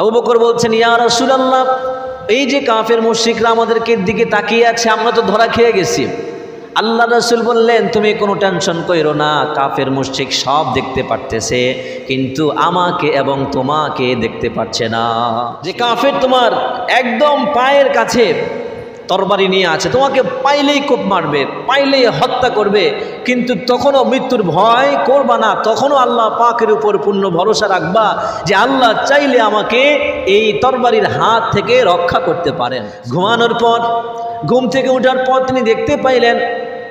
আবু বকর বলছেন, ইয়া রাসূলুল্লাহ, এই যে কাফের মুশরিকরা আমাদেরকে দিকে তাকিয়ে আছে, আমরা তো ধরা খেয়ে গেছি। আল্লাহ রসুল বললেন, তুমি কোনো টেনশন করো না, কাফের মুশরিক সব দেখতে পারতেছে, কিন্তু আমাকে এবং তোমাকে দেখতে পারছে না। যে কাফের তোমার একদম পায়ের কাছে তরবারি নিয়ে আছে, তোমাকে পাইলেই কোপ মারবে, পাইলেই হত্যা করবে, কিন্তু তখনও মৃত্যুর ভয় করবা না, তখনও আল্লাহ পাকের উপর পূর্ণ ভরসা রাখবা যে আল্লাহ চাইলে আমাকে এই তরবারির হাত থেকে রক্ষা করতে পারেন। ঘুমানোর পর, ঘুম থেকে ওঠার পর তিনি দেখতে পাইলেন,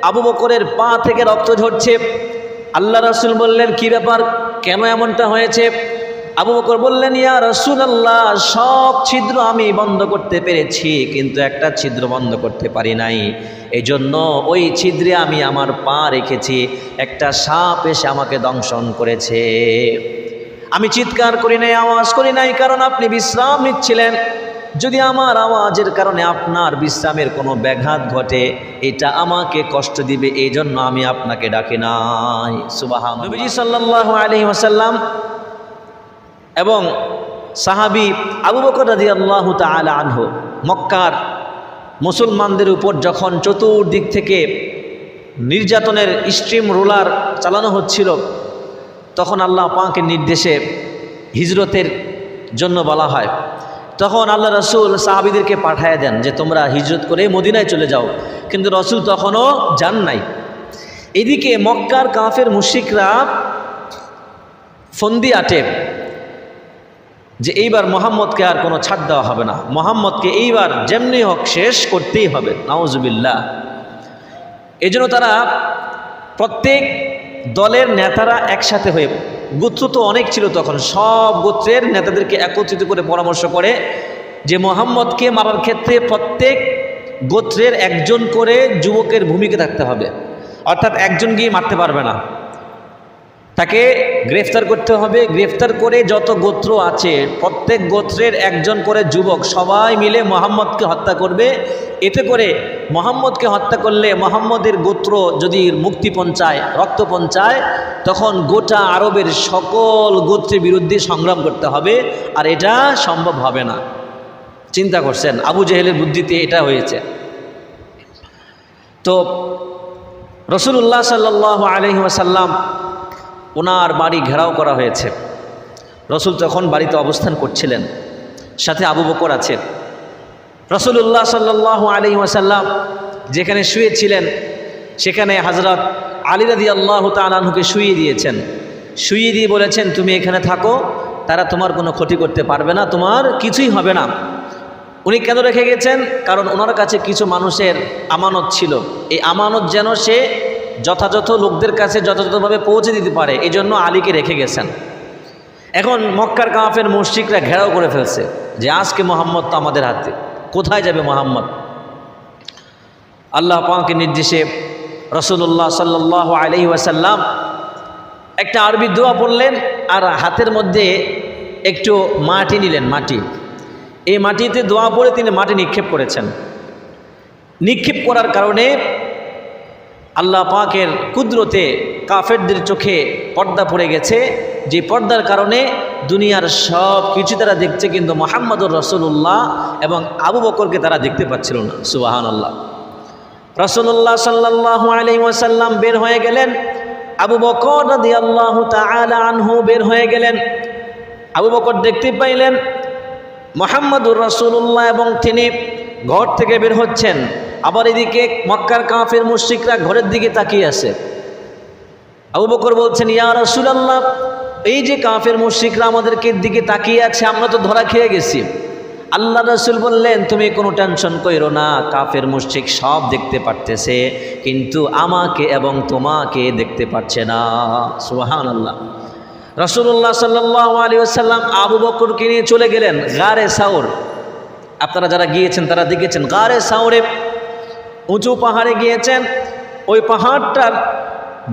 আবু বকরের পা থেকে রক্ত ঝরছে। আল্লাহ রাসুল বললেন, কি ব্যাপার? কেন এমনটা হয়েছে? আবু বকর বললেন, ইয়া রসুল আল্লাহ সব ছিদ্র আমি বন্ধ করতে পেরেছি, কিন্তু একটা ছিদ্র বন্ধ করতে পারি নাই। এই জন্য ওই ছিদ্রে আমি আমার পা রেখেছি, একটা সাপ এসে আমাকে দংশন করেছে। আমি চিৎকার করি নাই, আওয়াজ করি নাই, কারণ আপনি বিশ্রাম নিচ্ছিলেন। যদি আমার আওয়াজের কারণে আপনার বিশ্রামের কোনো ব্যাঘাত ঘটে, এটা আমাকে কষ্ট দিবে এই জন্য আমি আপনাকে ডাকি নাই। সুবাহ সাল্লাহ আলহি ওসাল্লাম এবং সাহাবি আবু বকর রাজি আল্লাহ তালা আনহ মক্কার মুসলমানদের উপর যখন চতুর্দিক থেকে নির্যাতনের স্ট্রিম রোলার চালানো হচ্ছিল, তখন আল্লাহ পাকের নির্দেশে হিজরতের জন্য বলা হয়। তখন আল্লাহ রসুল সাহাবিদেরকে পাঠায় দেন যে, তোমরা হিজরত করে মদিনায় চলে যাও। কিন্তু রসুল তখনও যান নাই। এদিকে মক্কার কাফের মুশিকরা ফন্দি আটে। যে এইবার মোহাম্মদকে আর কোনো ছাড় দেওয়া হবে না। মোহাম্মদকে এইবার যেমনি হোক শেষ করতেই হবে। নাওজুবিল্লাহ এই তারা প্রত্যেক দলের নেতারা একসাথে হয়ে, গোত্র তো অনেক ছিল তখন, সব গোত্রের নেতাদেরকে একত্রিত করে পরামর্শ করে যে মোহাম্মদকে মারার ক্ষেত্রে প্রত্যেক গোত্রের একজন করে যুবকের ভূমিকা থাকতে হবে। অর্থাৎ একজন গিয়ে মারতে পারবে না। তাকে গ্রেফতার করতে হবে। গ্রেফতার করে যত গোত্র আছে, প্রত্যেক গোত্রের একজন করে যুবক সবাই মিলে মোহাম্মদকে হত্যা করবে। এতে করে মোহাম্মদকে হত্যা করলে মোহাম্মদের গোত্র যদি মুক্তি পঞ্চায় রক্ত পঞ্চায় তখন গোটা আরবের সকল গোত্রের বিরুদ্ধে সংগ্রাম করতে হবে, আর এটা সম্ভব হবে না। চিন্তা করছেন, আবু জেহেলের বুদ্ধিতে এটা হয়েছে। তো রসুল্লাহ সাল্লাহ আলহি ওয়াসাল্লাম ওনার বাড়ি ঘেরাও করা হয়েছে। রসুল তখন বাড়িতে অবস্থান করছিলেন, সাথে আবু বকর আছে। রসুল্লাহ সাল্লাহ আলী ওয়াসাল্লাম যেখানে শুয়েছিলেন, সেখানে হজরত আলী রাদি আল্লাহ তালাহুকে শুয়ে দিয়েছেন। শুয়ে দিয়ে বলেছেন, তুমি এখানে থাকো, তারা তোমার কোনো ক্ষতি করতে পারবে না, তোমার কিছুই হবে না। উনি কেন রেখে গেছেন? কারণ ওনার কাছে কিছু মানুষের আমানত ছিল। এই আমানত যেন সে যথাযথ লোকদের কাছে যথাযথভাবে পৌঁছে দিতে পারে এই জন্য আলীকে রেখে গেছেন। এখন মক্কার কাফের মসজিদরা ঘেরাও করে ফেলছে যে আজকে মোহাম্মদ তো আমাদের হাতে। কোথায় যাবে মোহাম্মদ? আল্লাহ পাকে নির্দেশে রসুল্লাহ সাল্লাহ আলহি ওয়াসাল্লাম একটা আরবি দোয়া পড়লেন আর হাতের মধ্যে একটু মাটি নিলেন, মাটি। এই মাটিতে দোয়া পড়ে তিনি মাটি নিক্ষেপ করেছেন। নিক্ষেপ করার কারণে আল্লাহ পাকের কুদরতে কাফেরদের চোখে পর্দা পড়ে গেছে। যে পর্দার কারণে দুনিয়ার সব কিছু তারা দেখছে, কিন্তু মোহাম্মদুর রসুল্লাহ এবং আবু বকরকে তারা দেখতে পাচ্ছিল না। সুবাহান আল্লাহ রসুল্লাহ সাল্লাহ আলী ওয়াসাল্লাম বের হয়ে গেলেন। আবু বকর রাদি আল্লাহ আনহু বের হয়ে গেলেন। আবু বকর দেখতে পাইলেন মোহাম্মদুর রসুল্লাহ এবং তিনি ঘর থেকে বের হচ্ছেন। আবার এদিকে মক্কার কাফের মুশ্রিকরা ঘরের দিকে তাকিয়ে আছে। আবু বকর বলছেন, ইয়া রসুলাল্লাহ, এই যে কাফের মুশ্রিকরা আমাদেরকে দিকে তাকিয়ে আছে, আমরা তো ধরা খেয়ে গেছি। আল্লাহ রসুল বললেন, তুমি কোনো টেনশন কইরো না, কাফের মুশ্রিক সব দেখতে পারতেছে, কিন্তু আমাকে এবং তোমাকে দেখতে পাচ্ছে না। সুহান আল্লাহ রসুল্লাহ সাল্লাহ আলী আবু বকরকে নিয়ে চলে গেলেন, গারে সাউর। আপনারা যারা গিয়েছেন, তারা দেখেছেন। গারে সাউরে উঁচু পাহাড়ে গিয়েছেন, ওই পাহাড়টার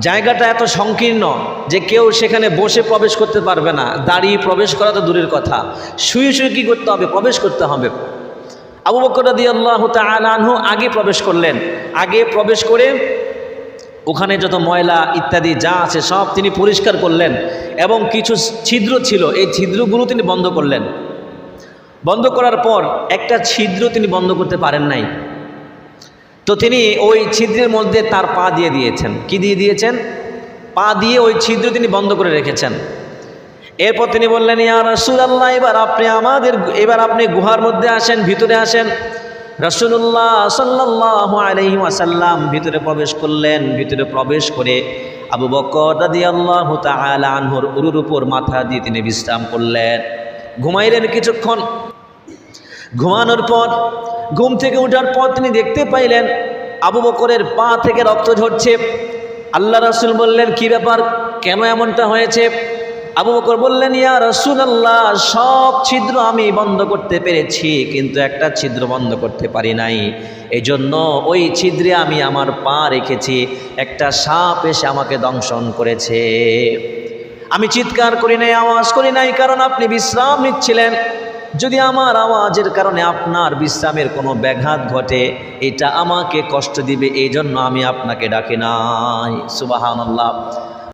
জায়গাটা এত সংকীর্ণ যে কেউ সেখানে বসে প্রবেশ করতে পারবে না। দাঁড়িয়ে প্রবেশ করা তো দূরের কথা। শুয়ে শুয়ে কী করতে হবে? প্রবেশ করতে হবে। আবু বকর আল্লাহ তালহু আগে প্রবেশ করলেন। আগে প্রবেশ করে ওখানে যত ময়লা ইত্যাদি যা আছে সব তিনি পরিষ্কার করলেন এবং কিছু ছিদ্র ছিল। এই ছিদ্রগুলো তিনি বন্ধ করলেন। বন্ধ করার পর একটা ছিদ্র তিনি বন্ধ করতে পারেন নাই। তো তিনি ওই ছিদ্রের মধ্যে তার পা দিয়ে দিয়েছেন। কি দিয়ে দিয়েছেন? পা দিয়ে ওই ছিদ্র তিনি বন্ধ করে রেখেছেন। এরপর তিনি বললেন, ইয়া রাসূলুল্লাহ, এবার আপনি আমাদের, এবার আপনি গুহার মধ্যে আসেন, ভিতরে আসেন। রাসূলুল্লাহ সাল্লাল্লাহু আলাইহি ওয়াসাল্লাম ভিতরে প্রবেশ করলেন। ভিতরে প্রবেশ করে আবু বকর রাদিয়াল্লাহু তাআলা আনহুর উরুর উপর মাথা দিয়ে তিনি বিশ্রাম করলেন। ঘুমাইলেন কিছুক্ষণ। ঘুমানোর পর ঘুম থেকে ওঠার পর তিনি দেখতে পাইলেন আবু বকরের পা থেকে রক্ত ঝরছে। আল্লাহ রাসূল বললেন, কি ব্যাপার? কেন এমনটা হয়েছে? আবু বকর বললেন, ইয়া রসুল আল্লাহ সব ছিদ্র আমি বন্ধ করতে পেরেছি, কিন্তু একটা ছিদ্র বন্ধ করতে পারি নাই। এই জন্য ওই ছিদ্রে আমি আমার পা রেখেছি, একটা সাপ এসে আমাকে দংশন করেছে। আমি চিৎকার করি নাই, আওয়াজ করি নাই, কারণ আপনি বিশ্রাম নিচ্ছিলেন যদি আমার আওয়াজের কারণে আপনার বিশ্রামের কোনো ব্যাঘাত ঘটে, এটা আমাকে কষ্ট দিবে এই জন্য আমি আপনাকে ডাকি নাই। সুবাহান আল্লাহ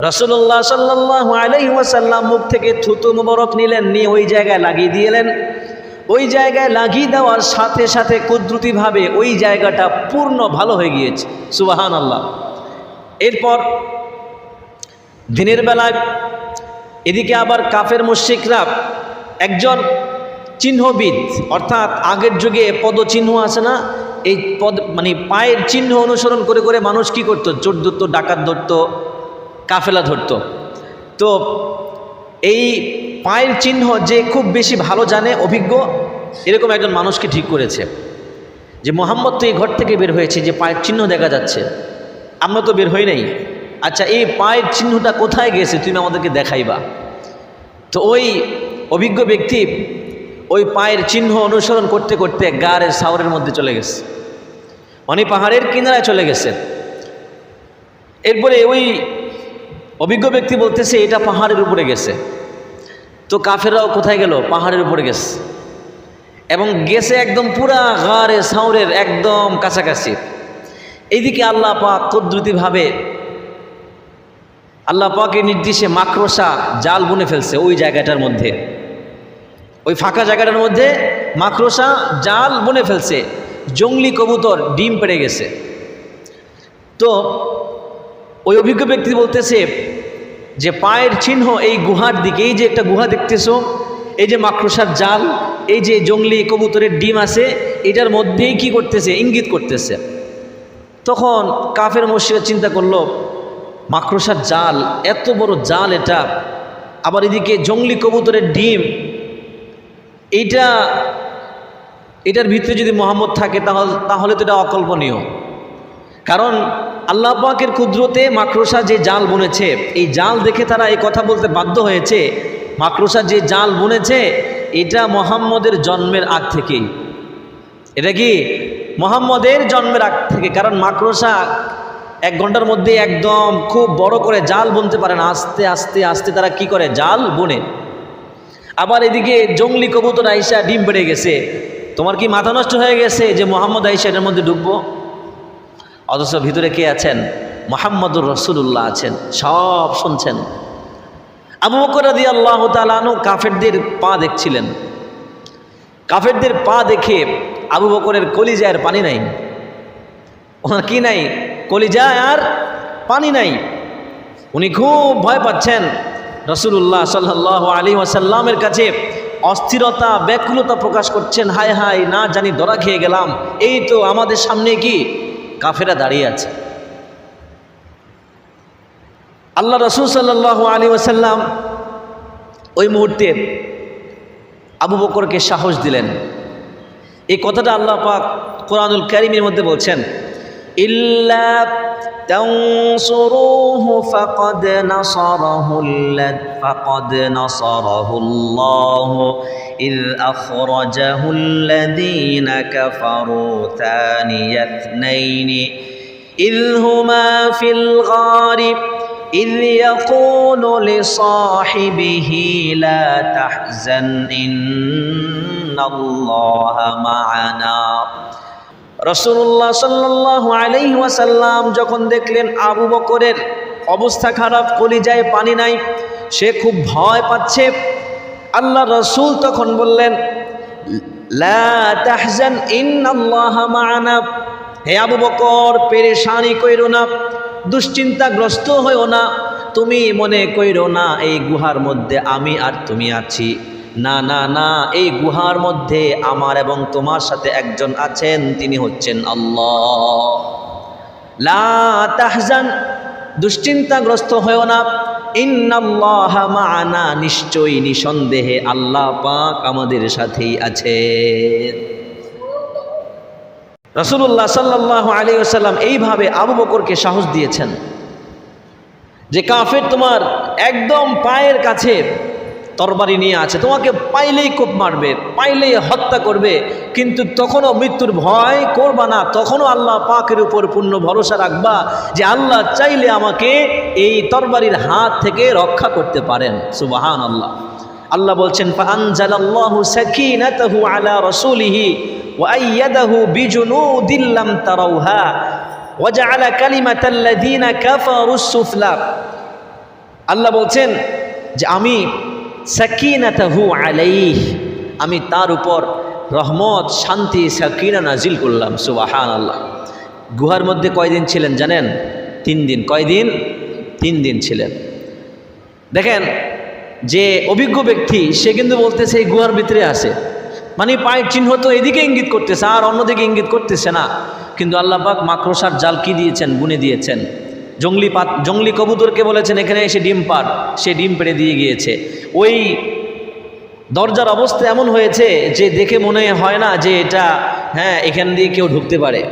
রসুল্লাহ সাল্লাহ আলাইসাল্লাম মুখ থেকে থুতু মোবারক নিলেন, নিয়ে ওই জায়গায় লাগিয়ে দিয়েলেন। ওই জায়গায় লাগিয়ে দেওয়ার সাথে সাথে কুদরতিভাবে ওই জায়গাটা পূর্ণ ভালো হয়ে গিয়েছে। সুবাহান আল্লাহ এরপর দিনের বেলায় এদিকে আবার কাফের মুশিকরা একজন চিহ্নবিদ, অর্থাৎ আগের যুগে পদচিহ্ন আছে না, এই পদ মানে পায়ের চিহ্ন অনুসরণ করে করে মানুষ কি করতো? চোর ধরতো, ডাকাত ধরতো, কাফেলা ধরতো। তো এই পায়ের চিহ্ন যে খুব বেশি ভালো জানে, অভিজ্ঞ, এরকম একজন মানুষকে ঠিক করেছে। যে মোহাম্মদ তো এই ঘর থেকে বের হয়েছে, যে পায়ের চিহ্ন দেখা যাচ্ছে। আমরা তো বের হই নাই। আচ্ছা এই পায়ের চিহ্নটা কোথায় গেছে তুমি আমাদেরকে দেখাইবা? তো ওই অভিজ্ঞ ব্যক্তি ওই পায়ের চিহ্ন অনুসরণ করতে করতে গাড়ের সাউরের মধ্যে চলে গেছে। অনেক পাহাড়ের কিনারায় চলে গেছে। এরপরে ওই অভিজ্ঞ ব্যক্তি বলতেছে, এটা পাহাড়ের উপরে গেছে। তো কাফেররাও কোথায় গেল? পাহাড়ের উপরে গেছে। এবং গেছে একদম পুরা গাড়ে সাউরের একদম কাছাকাছি। এইদিকে আল্লাহ পাক কুদরতিভাবে আল্লাহ পাকের নির্দেশে মাকড়সা জাল বুনে ফেলছে ওই জায়গাটার মধ্যে। ওই ফাঁকা জায়গাটার মধ্যে মাকড়সা জাল বুনে ফেলছে। জঙ্গলি কবুতর ডিম পেড়ে গেছে। তো ওই অভিজ্ঞ ব্যক্তি বলতেছে যে পায়ের চিহ্ন এই গুহার দিকে, এই যে একটা গুহা দেখতেছো, এই যে মাকড়সার জাল, এই যে জঙ্গলি কবুতরের ডিম আছে, এটার মধ্যেই কি করতেছে? ইঙ্গিত করতেছে। তখন কাফের মসজিদ চিন্তা করল মাকড়সার জাল, এত বড় জাল এটা। আবার এদিকে জঙ্গলি কবুতরের ডিম। এইটা, এটার ভিতরে যদি মোহাম্মদ থাকে, তাহলে তাহলে তো এটা অকল্পনীয়। কারণ আল্লাহ পাকের কুদরতে মাকড়সা যে জাল বুনেছে, এই জাল দেখে তারা এই কথা বলতে বাধ্য হয়েছে, মাকড়সা যে জাল বুনেছে, এটা মোহাম্মদের জন্মের আগ থেকেই। এটা কি মোহাম্মদের জন্মের আগ থেকে? কারণ মাকড়সা এক ঘণ্টার মধ্যে একদম খুব বড় করে জাল বুনতে পারে না। আস্তে আস্তে আস্তে তারা কি করে? জাল বুনে। আবার এদিকে জঙ্গলি কবুতর আইসা ডিম পেড়ে গেছে। তোমার কি মাথা নষ্ট হয়ে গেছে যে মোহাম্মদ আইসা এটার মধ্যে ডুববো অথচ ভিতরে কে আছেন? মোহাম্মদুর রসুল্লাহ আছেন। সব শুনছেন। আবু বকর রাদি আল্লাহ তালু কাফেরদের পা দেখছিলেন। কাফেরদের পা দেখে আবু বকরের কলিজায়ের পানি নাই। ওনার কি নাই? কলিজায় আর পানি নাই। উনি খুব ভয় পাচ্ছেন রসুল্লাহ সাল্লাহ আলী ওয়াসাল্লামের কাছে। অস্থিরতা, ব্যাকুলতা প্রকাশ করছেন, হায় হায়, না জানি ধরা খেয়ে গেলাম। এই তো আমাদের সামনে কি? কাফেরা দাঁড়িয়ে আছে। আল্লাহ রসুল সাল্লাহ আলী ওসাল্লাম ওই মুহূর্তে আবু বকরকে সাহস দিলেন। এই কথাটা আল্লাহ পাক কোরআনুল করিমের মধ্যে বলছেন। إلا تنصروه فقد نصره فقد نصره الله إذ أخرجه الذين كفروا ثاني اثنين إذ هما في الغار إذ يقول لصاحبه لا تحزن إن الله معنا রসুল্লাহ সাল্লাহ আলাইহি ওয়াসাল্লাম যখন দেখলেন আবু বকরের অবস্থা খারাপ, কলিজায় পানি নাই, সে খুব ভয় পাচ্ছে। আল্লাহ রসুল তখন বললেন হে আবু বকর, পেরেশানি কইরো না, দুশ্চিন্তাগ্রস্ত হইও না। তুমি মনে কইরো না, এই গুহার মধ্যে আমি আর তুমি আছি। না না না, এই গুহার মধ্যে আমার এবং তোমার সাথে একজন আছেন, তিনি হচ্ছেন আল্লাহ। লা তাহজান, দুশ্চিন্তাগ্রস্ত হয়েও না। ইন্নাল্লাহ নিশ্চয়ই নিঃসন্দেহে আল্লাহ পাক আমাদের সাথেই আছেন। রসুল্লাহ সাল্লাহ আলী আসাল্লাম এইভাবে আবু বকরকে সাহস দিয়েছেন যে কাফের তোমার একদম পায়ের কাছে তরবারি নিয়ে আছে, তোমাকে পাইলেই কোপ মারবে, পাইলেই হত্যা করবে, কিন্তু তখনও মৃত্যুর ভয় করবা না, তখনও আল্লাহ পাকের উপর পূর্ণ ভরসা রাখবা যে আল্লাহ চাইলে আমাকে এই তরবারির হাত থেকে রক্ষা করতে পারেন সুবাহান আল্লাহ আল্লাহ বলছেন আল্লাহ বলছেন যে আমি সাকিনাতাহু আলাইহ। আমি তার উপর রহমত, শান্তি, সাকিনা নাজিল করলাম সুবাহান আল্লাহ গুহার মধ্যে কয়দিন ছিলেন জানেন? তিন দিন। কয়দিন? তিন দিন ছিলেন। দেখেন, যে অভিজ্ঞ ব্যক্তি, সে কিন্তু বলতেছে এই গুহার ভিতরে আছে। মানে পায়ের চিহ্ন তো এদিকে ইঙ্গিত করতেছে, আর অন্যদিকে ইঙ্গিত করতেছে না। কিন্তু আল্লাহ পাক মাকড়সার জাল কি দিয়েছেন? বুনে দিয়েছেন। জঙ্গলি পাত, জঙ্গলি কবুতরকে বলেছেন, এখানে এসে ডিম পার সে ডিম পেড়ে দিয়ে গিয়েছে। ওই দরজার অবস্থা এমন হয়েছে যে দেখে মনে হয় না যে এটা হ্যাঁ এখান দিয়ে কেউ ঢুকতে পারে।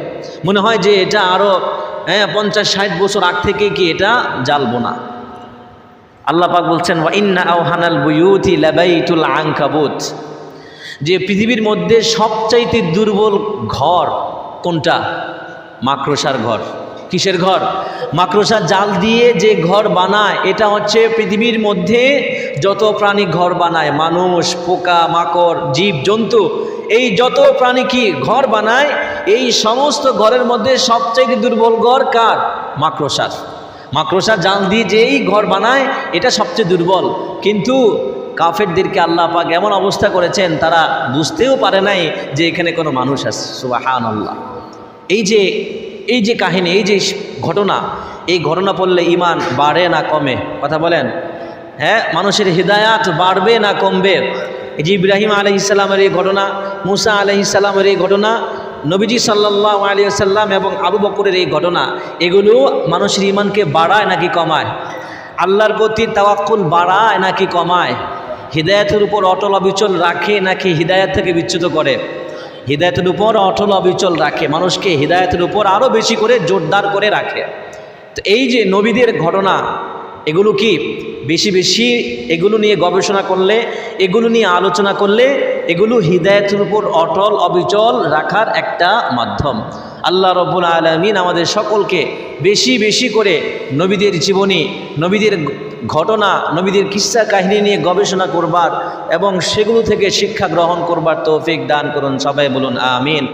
মনে হয় যে এটা আরও হ্যাঁ পঞ্চাশ, ষাট বছর আগ থেকে কি এটা জ্বালবো না। আল্লাহ পাক বলছেন ইন্না আওহানাল বুয়ুতি লাবাইতুল আনকাবুত। যে পৃথিবীর মধ্যে সবচাইতে দুর্বল ঘর কোনটা? মাকড়সার ঘর। কিসের ঘর? মাকড়সা জাল দিয়ে যে ঘর বানায়, এটা হচ্ছে পৃথিবীর মধ্যে যত প্রাণী ঘর বানায়, মানুষ, পোকা, মাকড়, জীব, জন্তু, এই যত প্রাণী কি ঘর বানায়, এই সমস্ত ঘরের মধ্যে সবচেয়ে দুর্বল ঘর কার? মাকড়সার। মাকড়সা জাল দিয়ে যেই ঘর বানায়, এটা সবচেয়ে দুর্বল। কিন্তু কাফেরদেরকে আল্লাহ পাক এমন অবস্থা করেছেন, তারা বুঝতেও পারে নাই যে এখানে কোনো মানুষ আছে। সুবাহান আল্লাহ এই যে এই যে কাহিনী, এই যে ঘটনা, এই ঘটনা পড়লে ইমান বাড়ে না কমে? কথা বলেন। হ্যাঁ মানুষের হৃদায়াত বাড়বে না কমবে? এই যে ইব্রাহিম আলহ ইসলামের এই ঘটনা, মুসা আলহ ইসলামের এই ঘটনা, নবীজি সাল্লাহ আলী সাল্লাম এবং আবু বকরের এই ঘটনা, এগুলো মানুষের ইমানকে বাড়ায় নাকি কমায়? আল্লাহর প্রতি তাওয়াক্কুল বাড়ায় নাকি কমায়? হৃদায়তের উপর অটল অবিচল রাখে নাকি হৃদায়ত থেকে বিচ্যুত করে? হৃদায়তের উপর অটল অবিচল রাখে, মানুষকে হৃদায়তের উপর আরও বেশি করে জোরদার করে রাখে। তো এই যে নবীদের ঘটনা, এগুলো কি বেশি বেশি এগুলো নিয়ে গবেষণা করলে, এগুলো নিয়ে আলোচনা করলে, এগুলো হৃদায়তের উপর অটল অবিচল রাখার একটা মাধ্যম। আল্লাহ রব্বুল আলমিন আমাদের সকলকে বেশি বেশি করে নবীদের জীবনী, নবীদের ঘটনা, নবীদের কিস্সা কাহিনী নিয়ে গবেষণা করবার এবং সেগুলো থেকে শিক্ষা গ্রহণ করবার তৌফিক দান করুন। সবাই বলুন, আমিন।